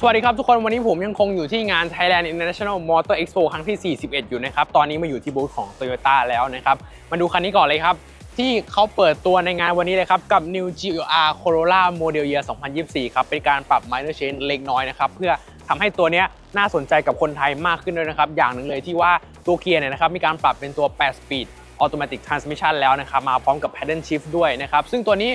สวัสดีครับทุกคนวันนี้ผมยังคงอยู่ที่งาน Thailand International Motor Expo ครั้งที่ 41 อยู่นะครับ ตอนนี้มาอยู่ที่บูธของ Toyota แล้วนะครับ มาดูคันนี้ก่อนเลยครับ ที่เขาเปิดตัวในงานวันนี้เลยครับ กับ New GR Corolla Model Year 2024 ครับ เป็นการปรับ minor change เล็กน้อยนะครับ เพื่อทำให้ตัวนี้น่าสนใจกับคนไทยมากขึ้นด้วยนะครับ อย่างหนึ่งเลยที่ว่าตัวเกียร์เนี่ยนะครับมีการปรับเป็นตัว 8 speed automatic transmission แล้วนะครับมาพร้อมกับ paddle shift ด้วยนะครับซึ่งตัวนี้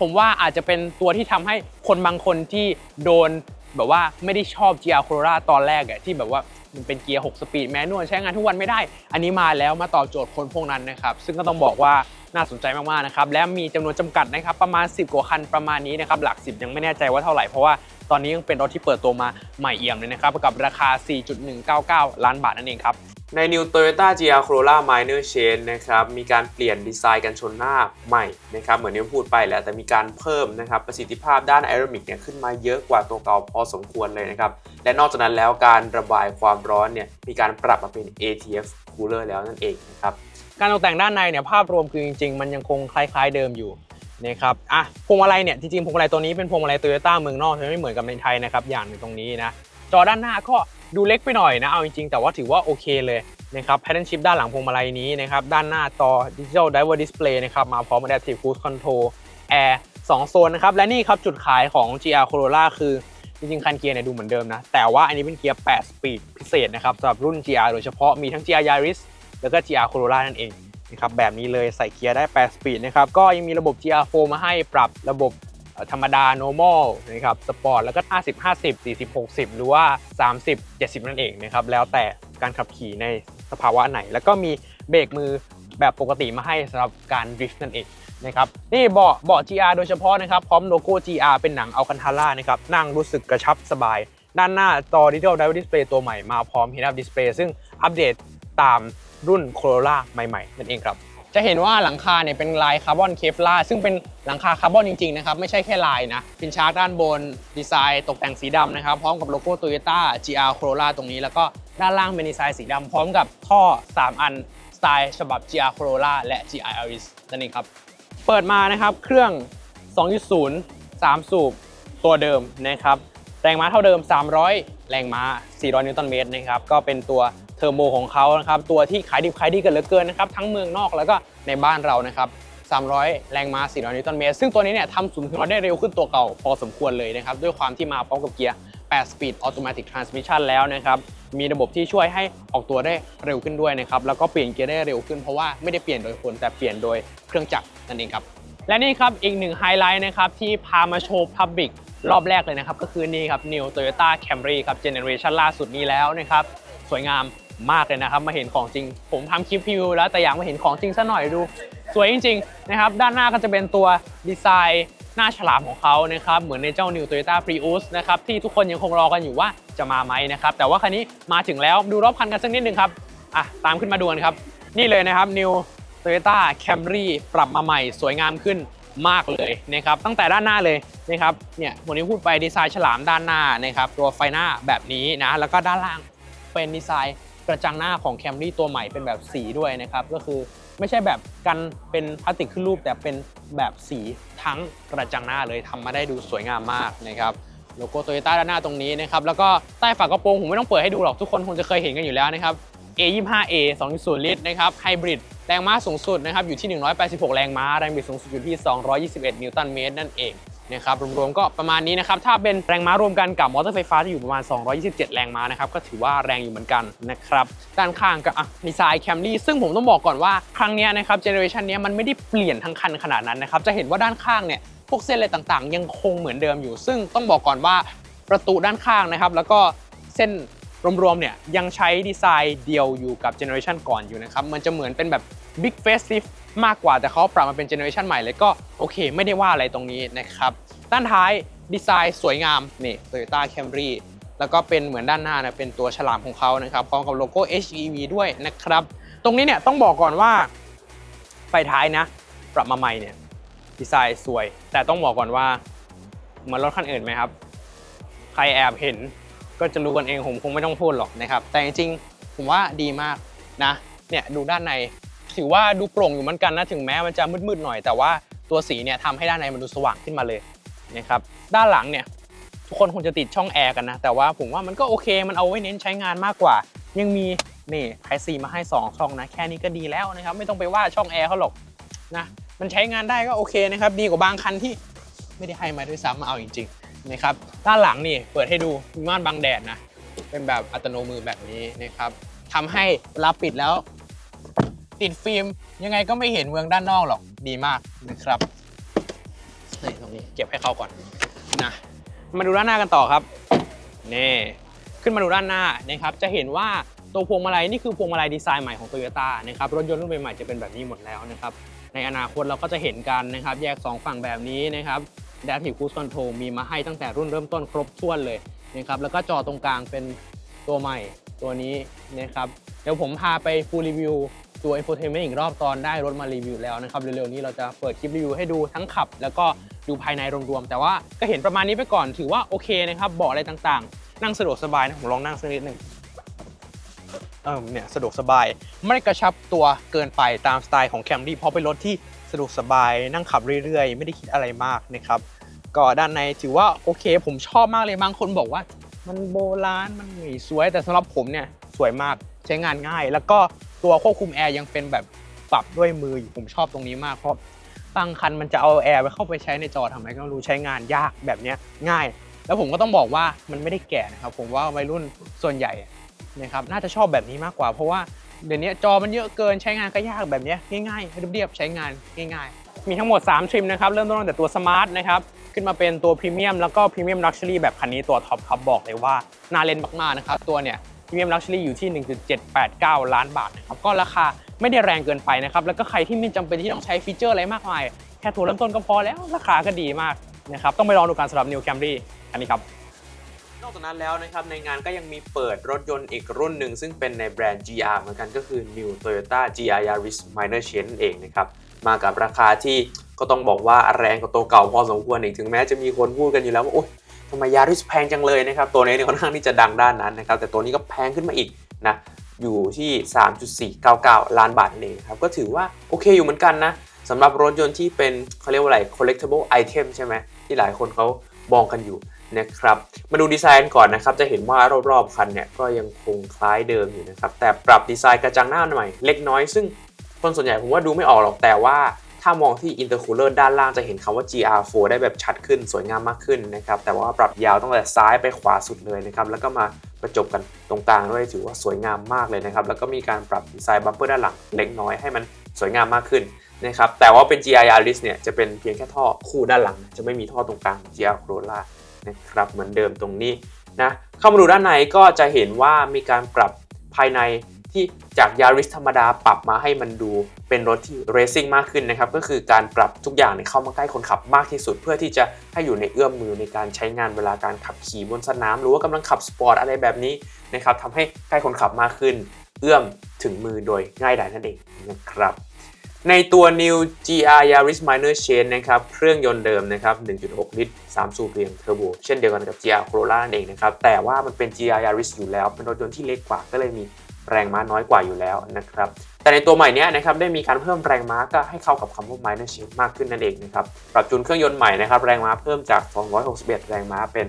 ผมว่าอาจจะเป็นตัวที่ทำให้คนบางคนที่โดน แบบว่าไม่ได้ชอบ GR Corolla ตอนแรกอะที่แบบว่ามันเป็นเกียร์ 6 สปีดแมนนวลใช้งานทุกวันไม่ได้ อันนี้มาแล้วมาตอบโจทย์คนพวกนั้นนะครับ ซึ่งก็ต้องบอกว่าน่าสนใจมากๆนะครับ และมีจำนวนจำกัดนะครับ ประมาณ 10 กว่าคันประมาณนี้นะครับ หลัก 10 ยังไม่แน่ใจว่าเท่าไหร่ เพราะว่า ตอนนี้ยังเป็นรถที่เปิดตัวมาใหม่เอี่ยมเลยนะครับกับราคา 4.199 ล้านบาทนั่นเองครับใน New Toyota GR Corolla Minor Change นะครับ มีการเปลี่ยนดีไซน์กันชนหน้าใหม่นะครับ เหมือนที่ผมพูดไปแหล้ว แต่มีการเพิ่มนะครับ ประสิทธิภาพด้านแอโร d y มิกเนี่ยขึ้นมาเยอะกว่าตัวเก่าพอสมควรเลยนะครับ และนอกจากนั้นแล้วการระบายความร้อนเนี่ย มีการปรับมาเป็น ATF cooler แล้วนั่นเองนะครับ การตกแต่งด้านในเนี่ยภาพรวมคือจริง ๆ มันยังคงคล้าย ๆ เดิมอยู่ นะครับอะพวงมาลัยเนี่ยจริงๆพวงมาลัยตัวนี้เป็นพวงมาลัยโตโยต้าเมืองนอกจะไม่เหมือนกับในไทยนะครับอย่างหนึ่งตรงนี้นะจอด้านหน้าก็ดูเล็กไปหน่อยนะเอาจริงๆ แต่ว่าถือว่าโอเคเลยนะครับ pattern shift ด้านหลังพวงมาลัยนี้นะครับด้านหน้าจอ digital driver display นะครับมาพร้อม adaptive cruise control air 2โซนนะครับและนี่ครับจุดขายของ GR Corolla คือจริงๆ คันเกียร์เนี่ยดูเหมือนเดิมนะ แต่ว่าอันนี้เป็นเกียร์ 8 สปีดพิเศษนะครับสำหรับรุ่น GR โดยเฉพาะมีทั้ง GR Yaris แล้วก็ GR Corolla นั่นเอง นะครับแบบนี้เลยใส่เกียร์ได้ 8 สปีดนะครับก็ยังมีระบบ GR4 มาให้ปรับระบบธรรมดา normal นะครับสปอร์ตแล้วก็ 50 50 40 60 หรือว่า 30 70 นั่นเองนะครับแล้วแต่การขับขี่ในสภาวะไหน แล้วก็มีเบรกมือแบบปกติมาให้สำหรับการดริฟต์นั่นเองนะครับนี่เบาะเบาะ GR โดยเฉพาะนะครับพร้อมโลโก้ GR เป็นหนังอัลคันทาร่านะครับนั่งรู้สึกกระชับสบาย ด้านหน้าจอ Digital Driver Display ตัวใหม่มาพร้อม Head Up Display ซึ่งอัปเดต ตามรุ่น Corolla ใหม่ๆ นั่นเองครับ จะเห็นว่าหลังคาเนี่ยเป็นลายคาร์บอนเคฟลาซึ่งเป็นหลังคาคาร์บอนจริงๆนะครับไม่ใช่แค่ลายนะพินชาร์ด้านบน ดีไซน์ตกแต่งสีดำนะครับพร้อมกับโลโก้ Toyota GR Corolla ตรงนี้แล้วก็ด้านล่างเป็นดีไซน์สีดำพร้อมกับท่อ 3 อันสไตล์ฉบับ GR Corolla และ GR Yaris นั่นเองครับ เปิดมานะครับเครื่อง 2.0 3 สูบตัวเดิมนะครับแรงม้าเท่าเดิม 300 แรงม้า 400 นิวตันเมตรนะครับก็เป็นตัว เทอร์โบของเขานะครับตัวที่ขายดิบขายดีกันเหลือเกินนะครับทั้งเมืองนอกแล้วก็ในบ้านเรานะครับ300 แรงม้า 400 นิวตันเมตร ซึ่งตัวนี้เนี่ยทำศูนย์ถึงร้อยได้เร็วขึ้นตัวเก่าพอสมควรเลยนะครับ ด้วยความที่มาพร้อมกับเกียร์8 speed automatic transmission แล้วนะครับ มีระบบที่ช่วยให้ออกตัวได้เร็วขึ้นด้วยนะครับ แล้วก็เปลี่ยนเกียร์ได้เร็วขึ้นเพราะว่าไม่ได้เปลี่ยนโดยคน แต่เปลี่ยนโดยเครื่องจักรนั่นเองครับ และนี่ครับอีกหนึ่งไฮไลท์นะครับที่พามาโชว์ Public รอบแรกเลยนะครับก็คือนี่ครับ New Toyota Camry ครับเจเนอเรชันล่าสุดนี้แล้วนะครับสวยงาม มากเลยนะครับ มาเห็นของจริง ผมทำคลิปรีวิวแล้วแต่อยากมาเห็นของจริงซะหน่อยดู สวยจริง ๆ นะครับ ด้านหน้าก็จะเป็นตัวดีไซน์หน้าฉลามของเขานะครับ เหมือนในเจ้า New Toyota Prius นะครับที่ทุกคนยังคงรอกันอยู่ว่าจะมาไหมนะครับ แต่ว่าคันนี้มาถึงแล้วดูรอบคันกันสักนิดนึงครับอะตามขึ้นมาดูกันครับ นี่เลยนะครับ New Toyota Camry ปรับมาใหม่สวยงามขึ้นมากเลยนะครับตั้งแต่ด้านหน้าเลยนะครับเนี่ยวันนี้พูดไปดีไซน์ฉลามด้านหน้านะครับตัวไฟหน้าแบบนี้นะแล้วก็ด้านล่างเป็นดีไซน์ กระจังหน้าของ Camry ตัวใหม่เป็นแบบสีด้วยนะครับ ก็คือไม่ใช่แบบกันเป็นพลาสติกขึ้นรูป แต่เป็นแบบสีทั้งกระจังหน้าเลยทำมาได้ดูสวยงามมากนะครับโลโก้โตโยต้าด้านหน้าตรงนี้นะครับ แล้วก็ใต้ฝากระโปรงผมไม่ต้องเปิดให้ดูหรอกทุกคนคงจะเคยเห็นกันอยู่แล้วนะครับ A25A 2.0 ลิตรนะครับไฮบริดแรงม้าสูงสุดนะครับอยู่ที่ 186 แรงม้าแรงบิดสูงสุดอยู่ที่ 221 นิวตันเมตรนั่นเอง นะครับรวมๆก็ประมาณนี้นะครับถ้าเป็นแรงม้ารวมกันกับมอเตอร์ไฟฟ้าที่อยู่ประมาณ 227 แรงม้านะครับก็ถือว่าแรงอยู่เหมือนกันนะครับด้านข้างก็ดีไซน์แคมรี่ซึ่งผมต้องบอกก่อนว่าครั้งนี้นะครับเจเนอเรชันนี้มันไม่ได้เปลี่ยนทั้งคันขนาดนั้นนะครับจะเห็นว่าด้านข้างเนี่ยพวกเส้นอะไรต่างๆ ยังคงเหมือนเดิมอยู่ ซึ่งต้องบอกก่อนว่าประตูด้านข้างนะครับแล้วก็เส้นรวมๆเนี่ยยังใช้ดีไซน์เดียวอยู่กับเจเนอเรชันก่อนอยู่นะครับมันจะเหมือนเป็นแบบ Big Facelift มากกว่าแต่เขาปรับมาเป็นเจเนอเรชันใหม่เลยก็โอเค ไม่ได้ว่าอะไรตรงนี้นะครับ ด้านท้ายดีไซน์สวยงามนี่ Toyota Camry แล้วก็เป็นเหมือนด้านหน้านะเป็นตัวฉลามของเขานะครับพร้อมกับโลโก้ HEV ด้วยนะครับ ตรงนี้เนี่ยต้องบอกก่อนว่าไฟท้ายนะ ปรับมาใหม่เนี่ยดีไซน์สวย แต่ต้องบอกก่อนว่าเหมือนรถคันอื่นไหมครับ ใครแอบเห็นก็จะรู้กันเองผมคงไม่ต้องพูดหรอกนะครับ แต่จริงๆผมว่าดีมากนะเนี่ยดูด้านใน ถือว่าดูโปร่งอยู่เหมือนกันนะถึงแม้มันจะมืดๆหน่อยแต่ว่าตัวสีเนี่ยทำให้ด้านในมันดูสว่างขึ้นมาเลยนะครับด้านหลังเนี่ยทุกคนคงจะติดช่องแอร์กันนะแต่ว่าผมว่ามันก็โอเคมันเอาไว้เน้นใช้งานมากกว่า ยังมีนี่ไทซีมาให้ 2 ช่องนะแค่นี้ก็ดีแล้วนะครับไม่ต้องไปว่าช่องแอร์เขาหรอกนะมันใช้งานได้ก็โอเคนะครับดีกว่าบางคันที่ไม่ได้ให้มาด้วยซ้ำมาเอาจริงๆนะครับด้านหลังนี่เปิดให้ดูมีม่านบังแดดนะเป็นแบบอัตโนมือแบบนี้นะครับทำให้เวลาปิดแล้ว ติดฟิล์มยังไงก็ไม่เห็นเมืองด้านนอกหรอกดีมากนะครับนี่ตรงนี้เก็บให้เข้าก่อนนะมาดูด้านหน้ากันต่อครับนี่ขึ้นมาดูด้านหน้านะครับจะเห็นว่าตัวพวงมาลัยนี่คือพวงมาลัยดีไซน์ใหม่ของ Toyota นะครับรถยนต์รุ่นใหม่ๆจะเป็นแบบนี้หมดแล้วนะครับในอนาคตเราก็จะเห็นกันนะครับแยก 2 ฝั่งแบบนี้นะครับ Adaptive Cruise Control มีมาให้ตั้งแต่รุ่นเริ่มต้นครบถ้วนเลยนะครับแล้วก็จอตรงกลางเป็นตัวใหม่ตัวนี้นะครับเดี๋ยวผมพาไปฟูลรีวิว ตัว infotainment อีกรอบตอนได้รถมารีวิวแล้วนะครับ เร็วๆนี้เราจะเปิดคลิปรีวิวให้ดูทั้งขับ แล้วก็ดูภายในรวมๆ แต่ว่าก็เห็นประมาณนี้ไปก่อนถือว่าโอเคนะครับเบาะอะไรต่างๆ นั่งสะดวกสบายนะผมลองนั่งสักนิดหนึ่งเออเนี่ยสะดวกสบายไม่กระชับตัวเกินไปตามสไตล์ของ Camry เพราะเป็นรถที่สะดวกสบายนั่งขับเรื่อยๆ ไม่ได้คิดอะไรมากนะครับก็ด้านในถือว่าโอเค ผมชอบมากเลยบางคนบอกว่า มันโบราณมันไม่สวยแต่สำหรับผมเนี่ยสวยมากใช้งานง่าย แล้วก็ ตัวควบคุมแอร์ยังเป็นแบบปรับด้วยมืออยู่ผมชอบตรงนี้มากเพราะบางคันมันจะเอาแอร์ไปเข้าไปใช้ในจอทำไมก็รู้ใช้งานยากแบบเนี้ยง่าย แล้วผมก็ต้องบอกว่ามันไม่ได้แก่นะครับ ผมว่าวัยรุ่นส่วนใหญ่นะครับน่าจะชอบแบบนี้มากกว่า เพราะว่าเดี๋ยวนี้จอมันเยอะเกินใช้งานก็ยากแบบนี้ง่ายๆเรียบๆใช้งานง่ายๆ มีทั้งหมด 3 ทริมนะครับ เริ่มต้นตั้งแต่ตัวสมาร์ทนะครับ ขึ้นมาเป็นตัวพรีเมียมแล้วก็พรีเมียมลักชัวรี่แบบคันนี้ตัวท็อปครับบอกเลยว่าน่าเล่นมากๆนะครับตัวเนี่ย พรีเมียมลักชัวรี่อยู่ที่ 1.789 ล้านบาทนะครับก็ราคาไม่ได้แรงเกินไปนะครับแล้วก็ใครที่ไม่จำเป็นที่ต้องใช้ฟีเจอร์อะไรมากมาย แค่ตัวเริ่มต้นก็พอแล้วราคาก็ดีมากนะครับต้องไปลองดูกันสำหรับ New Camry คันนี้ครับนอกจากนั้นแล้วนะครับในงานก็ยังมีเปิดรถยนต์อีกรุ่นหนึ่ง ซึ่งเป็นในแบรนด์ GR เหมือนกันก็คือ New Toyota GR Yaris Minor Change นั่นเองนะครับมากับราคาที่ก็ต้องบอกว่าแรงกว่าตัวเก่าพอสมควรอีกถึงแม้จะมีคนพูดกันอยู่แล้วว่าโอ๊ย ทำไม Yaris แพงจังเลยนะครับ ตัวนี้เนี่ยค่อนข้างที่จะดังด้านนั้นนะครับ แต่ตัวนี้ก็แพงขึ้นมาอีกนะ อยู่ที่ 3.499 ล้านบาทนั่เองครับ ก็ถือว่าโอเคอยู่เหมือนกันนะสำหรับรถยนต์ที่เป็นเขาเรียกว่าอะไร collectible item ใช่ไหมที่หลายคนเขามองกันอยู่นะครับ มาดูดีไซน์ก่อนนะครับ จะเห็นว่ารอบๆคันเนี่ยก็ยังคงคล้ายเดิมอยู่นะครับ แต่ปรับดีไซน์กระจังหน้าใหม่เล็กน้อย ซึ่งคนส่วนใหญ่ผมว่าดูไม่ออกหรอกแต่ว่า ถ้ามองที่อินเตอร์คูลเลอร์ด้านล่างจะเห็นคำว่า GR4 ได้แบบชัดขึ้นสวยงามมากขึ้นนะครับแต่ว่าปรับยาวตั้งแต่ซ้ายไปขวาสุดเลยนะครับแล้วก็มาประจบกันตรงกลางด้วยถือว่าสวยงามมากเลยนะครับแล้วก็มีการปรับดีไซน์บัมเปอร์ด้านหลังเล็กน้อยให้มันสวยงามมากขึ้นนะครับแต่ว่าเป็น GR Yaris เนี่ยจะเป็นเพียงแค่ท่อคู่ด้านหลัง จะไม่มีท่อตรงกลาง GR Corolla นะครับเหมือนเดิมตรงนี้นะเข้ามาดูด้านในก็จะเห็นว่ามีการปรับภายใน ที่จาก Yaris ธรรมดาปรับมาให้มันดูเป็นรถที่ racing มากขึ้นนะครับ ก็คือการปรับทุกอย่างเนี่ยเข้ามาใกล้คนขับมากที่สุด เพื่อที่จะให้อยู่ในเอื้อมมือในการใช้งานเวลาการขับขี่บนสนาม หรือว่ากำลังขับสปอร์ตอะไรแบบนี้นะครับทำให้ใกล้คนขับมากขึ้น เอื้อมถึงมือโดยง่ายดายนั่นเองนะครับในตัว New GR Yaris Minor Change นะครับ เครื่องยนต์เดิมนะครับ 1.6 ลิตร 3 สูบเรียงเทอร์โบ เช่นเดียวกันกับ GR Corolla นั่นเองนะครับ แต่ว่ามันเป็น GR Yaris อยู่แล้ว เป็นรถยนต์ที่เล็กกว่า ก็เลยมี แรงม้าน้อยกว่าอยู่แล้วนะครับ แต่ในตัวใหม่นี้นะครับได้มีการเพิ่มแรงม้าก็ให้เข้ากับคำว่า Minor Change มากขึ้นนั่นเองนะครับปรับจูนเครื่องยนต์ใหม่นะครับแรงม้าเพิ่มจาก 261 แรงม้าเป็น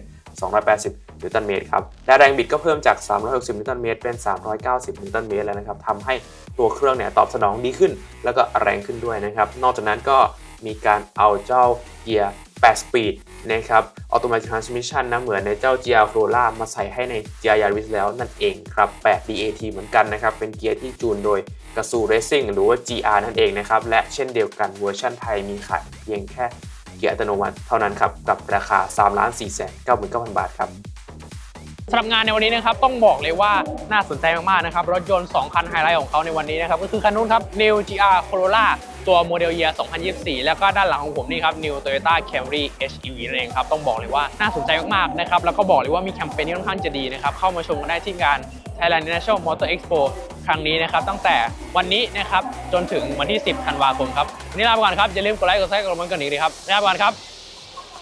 280 นิวตันเมตรครับและแรงบิดก็เพิ่มจาก 360 นิวตันเมตรเป็น 390 นิวตันเมตรแล้วนะครับทำให้ตัวเครื่องเนี่ยตอบสนองดีขึ้น แล้วก็แรงขึ้นด้วยนะครับนอกจากนั้นก็มีการเอาเจ้าเกียร์ 8 speed นะครับ automatic transmission นะเหมือนในเจ้า GR Corolla มาใส่ให้ใน GR Yaris แล้วนั่นเองครับ 8 DAT เหมือนกันนะครับ เป็นเกียร์ที่จูนโดยกระสู Racing หรือว่า GR นั่นเองนะครับ และเช่นเดียวกันเวอร์ชันไทยมีขายเพียงแค่เกียร์อัตโนมัติเท่านั้นครับ กับราคา 3 4 9 9 9 0 0 บาทครับสำหรับงานในวันนี้นะครับต้องบอกเลยว่าน่าสนใจมากๆนะครับรถยนต์ 2 คันไฮไลท์ของเขาในวันนี้นะครับก็คือคันนู้นครับ New GR Corolla ตัวโมเดลเยียร์ 2024 แล้วก็ด้านหลังของผมนี่ครับ New Toyota Camry HEV นั่นเองครับ ต้องบอกเลยว่าน่าสนใจมากๆนะครับ แล้วก็บอกเลยว่ามีแคมเปญที่ค่อนข้างจะดีนะครับ เข้ามาชมกันได้ที่งาน Thailand International Motor Expo ครั้งนี้นะครับ ตั้งแต่วันนี้นะครับ จนถึงวันที่ 10 ธันวาคมครับ วันนี้ลาไปก่อนครับ อย่าลืมกดไลค์ กดแชร์ กดคอมเมนต์กันอีกทีครับลาไปก่อนครับ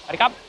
สวัสดีครับ